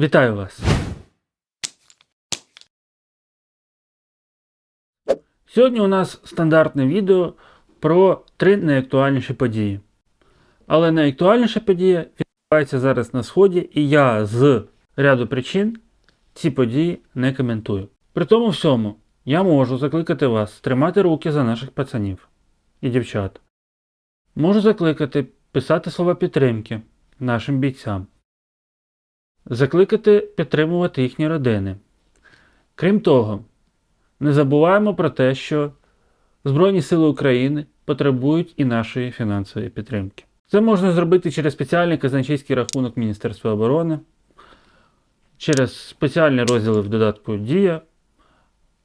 Вітаю вас! Сьогодні у нас стандартне відео про три найактуальніші події. Але найактуальніша подія відбувається зараз на Сході, і я з ряду причин ці події не коментую. При тому всьому я можу закликати вас тримати руки за наших пацанів і дівчат. Можу закликати писати слова підтримки нашим бійцям. Закликати підтримувати їхні родини. Крім того, не забуваємо про те, що Збройні Сили України потребують і нашої фінансової підтримки. Це можна зробити через спеціальний казначейський рахунок Міністерства оборони, через спеціальні розділи в додатку Дія,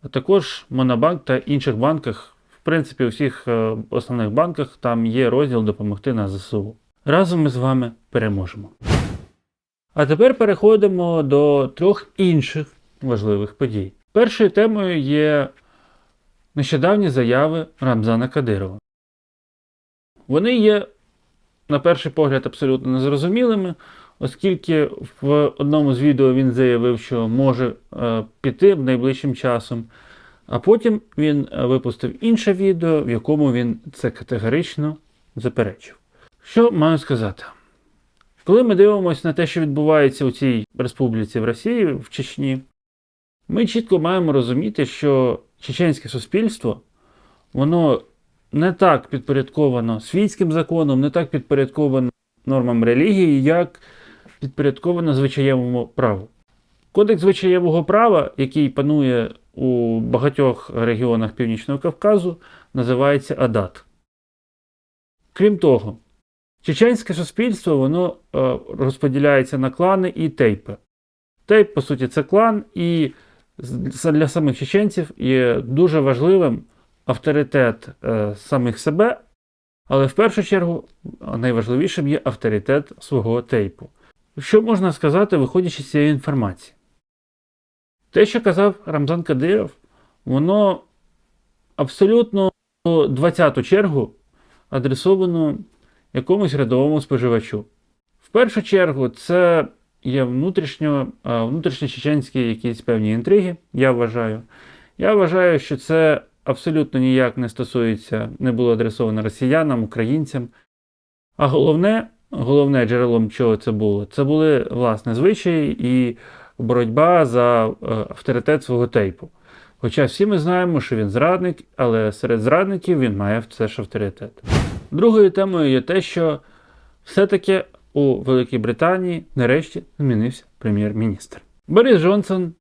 а також Монобанк та інших банках. В принципі, у всіх е, основних банках там є розділ допомогти на ЗСУ. Разом ми з вами переможемо. А тепер переходимо до трьох інших важливих подій. Першою темою є нещодавні заяви Рамзана Кадирова. Вони є, на перший погляд, абсолютно незрозумілими, оскільки в одному з відео він заявив, що може е, піти найближчим часом. А потім він е, випустив інше відео, в якому він це категорично заперечив. Що маю сказати? Коли ми дивимося на те, що відбувається у цій республіці в Росії, в Чечні, ми чітко маємо розуміти, що чеченське суспільство, воно не так підпорядковано світським законом, не так підпорядковано нормам релігії, як підпорядковано звичаєвому праву. Кодекс звичаєвого права, який панує у багатьох регіонах Північного Кавказу, називається АДАТ. Крім того, чеченське суспільство воно е, розподіляється на клани і тейпи. Тейп, по суті, це клан, і для самих чеченців є дуже важливим авторитет е, самих себе, але в першу чергу найважливішим є авторитет свого тейпу. Що можна сказати, виходячи з цієї інформації? Те, що казав Рамзан Кадиров, воно абсолютно у 20-ту чергу адресовано якомусь рядовому споживачу. В першу чергу, це є внутрішньо, внутрішньочеченські якісь певні інтриги, я вважаю. Я вважаю, що це абсолютно ніяк не стосується, не було адресовано росіянам, українцям. А головне, головне джерелом чого це було, це були власне звичаї і боротьба за е, авторитет свого тейпу. Хоча всі ми знаємо, що він зрадник, але серед зрадників він має все ж авторитет. Другою темою є те, що все-таки у Великій Британії нарешті змінився прем'єр-міністр. Борис Джонсон,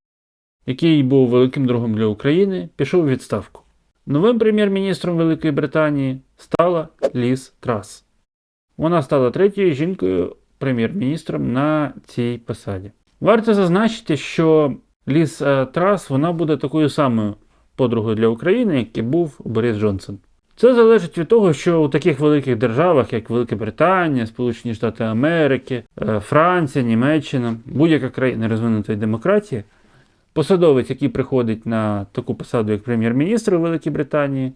який був великим другом для України, пішов у відставку. Новим прем'єр-міністром Великої Британії стала Ліз Трас. Вона стала третьою жінкою прем'єр-міністром на цій посаді. Варто зазначити, що Ліз е, Трас вона буде такою самою подругою для України, як і був Борис Джонсон. Це залежить від того, що у таких великих державах, як Велика Британія, Сполучені Штати Америки, е, Франція, Німеччина, будь-яка країна розвинутої демократії, посадовець, який приходить на таку посаду, як прем'єр-міністр у Великій Британії,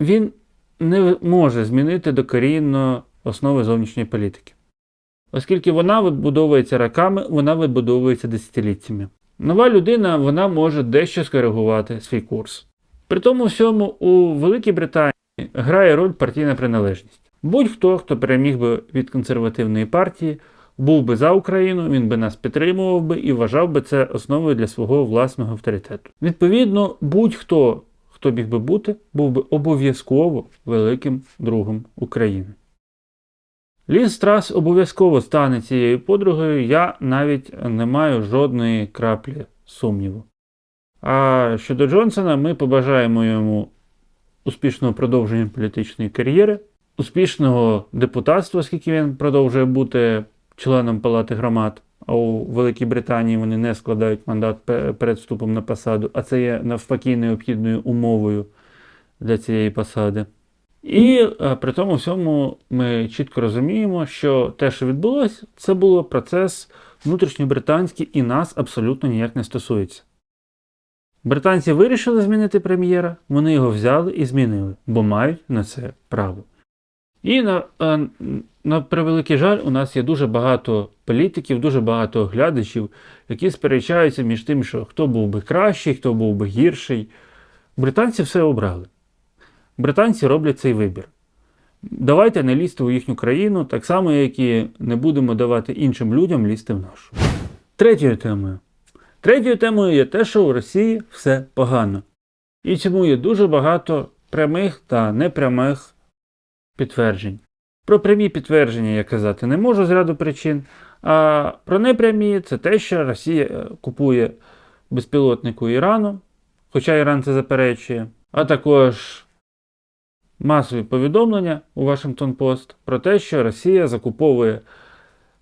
він не може змінити докорінно основи зовнішньої політики. Оскільки вона вибудовується роками, вона вибудовується десятиліттями. Нова людина вона може дещо скоригувати свій курс. При тому всьому у Великій Британії грає роль партійна приналежність. Будь-хто, хто переміг би від консервативної партії, був би за Україну, він би нас підтримував би і вважав би це основою для свого власного авторитету. Відповідно, будь-хто, хто біг би бути, був би обов'язково великим другом України. Ліз Страс обов'язково стане цією подругою, я навіть не маю жодної краплі сумніву. А щодо Джонсона, ми побажаємо йому успішного продовження політичної кар'єри, успішного депутатства, оскільки він продовжує бути членом Палати громад. А у Великій Британії вони не складають мандат пе- перед вступом на посаду, а це є навпаки необхідною умовою для цієї посади. І е, при тому всьому ми чітко розуміємо, що те, що відбулося, це було процес внутрішньобританський і нас абсолютно ніяк не стосується. Британці вирішили змінити прем'єра, вони його взяли і змінили, бо мають на це право. І на, е, на превеликий жаль, у нас є дуже багато політиків, дуже багато глядачів, які сперечаються між тим, що хто був би кращий, хто був би гірший. Британці все обрали. Британці роблять цей вибір. Давайте не лізти у їхню країну, так само, як і не будемо давати іншим людям лізти в нашу. Третьою темою. Третьою темою є те, що у Росії все погано. І цьому є дуже багато прямих та непрямих підтверджень. Про прямі підтвердження я казати не можу з ряду причин, а про непрямі це те, що Росія е, купує безпілотнику Ірану, хоча Іран це заперечує, а також масові повідомлення у Вашингтон Пост про те, що Росія закуповує,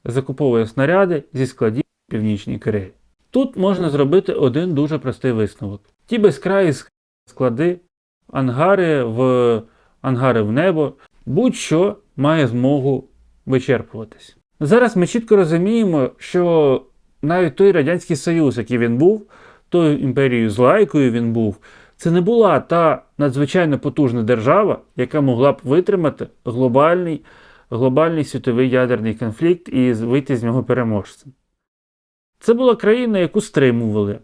закуповує снаряди зі складів в Північній Кореї. Тут можна зробити один дуже простий висновок. Ті безкраї склади, ангари в, ангари в небо, будь-що має змогу вичерпуватись. Зараз ми чітко розуміємо, що навіть той Радянський Союз, який він був, тою імперією зла, якою він був, це не була та надзвичайно потужна держава, яка могла б витримати глобальний, глобальний світовий ядерний конфлікт і вийти з нього переможцем. Це була країна, яку стримували,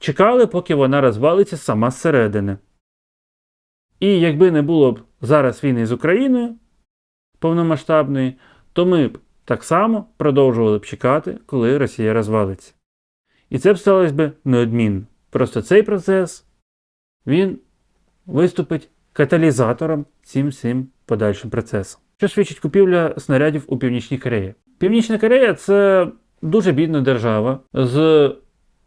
чекали, поки вона розвалиться сама зсередини. І якби не було б зараз війни з Україною повномасштабної, то ми б так само продовжували б чекати, коли Росія розвалиться. І це б сталося б неодмінно. Просто цей процес він виступить каталізатором цим всім подальшим процесом. Що свідчить купівля снарядів у Північній Кореї? Північна Корея це дуже бідна держава з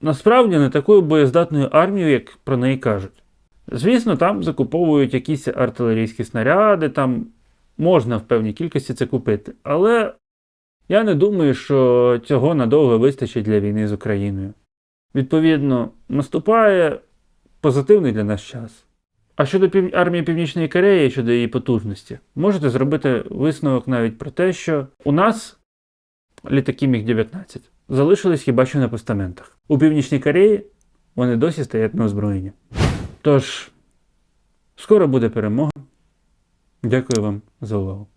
насправді не такою боєздатною армією, як про неї кажуть. Звісно, там закуповують якісь артилерійські снаряди, там можна в певній кількості це купити. Але я не думаю, що цього надовго вистачить для війни з Україною. Відповідно, наступає позитивний для нас час. А щодо пів... армії Північної Кореї, щодо її потужності, можете зробити висновок навіть про те, що у нас літаки Міг-19 залишились хіба що на постаментах. У Північній Кореї вони досі стоять на озброєнні. Тож, скоро буде перемога. Дякую вам за увагу.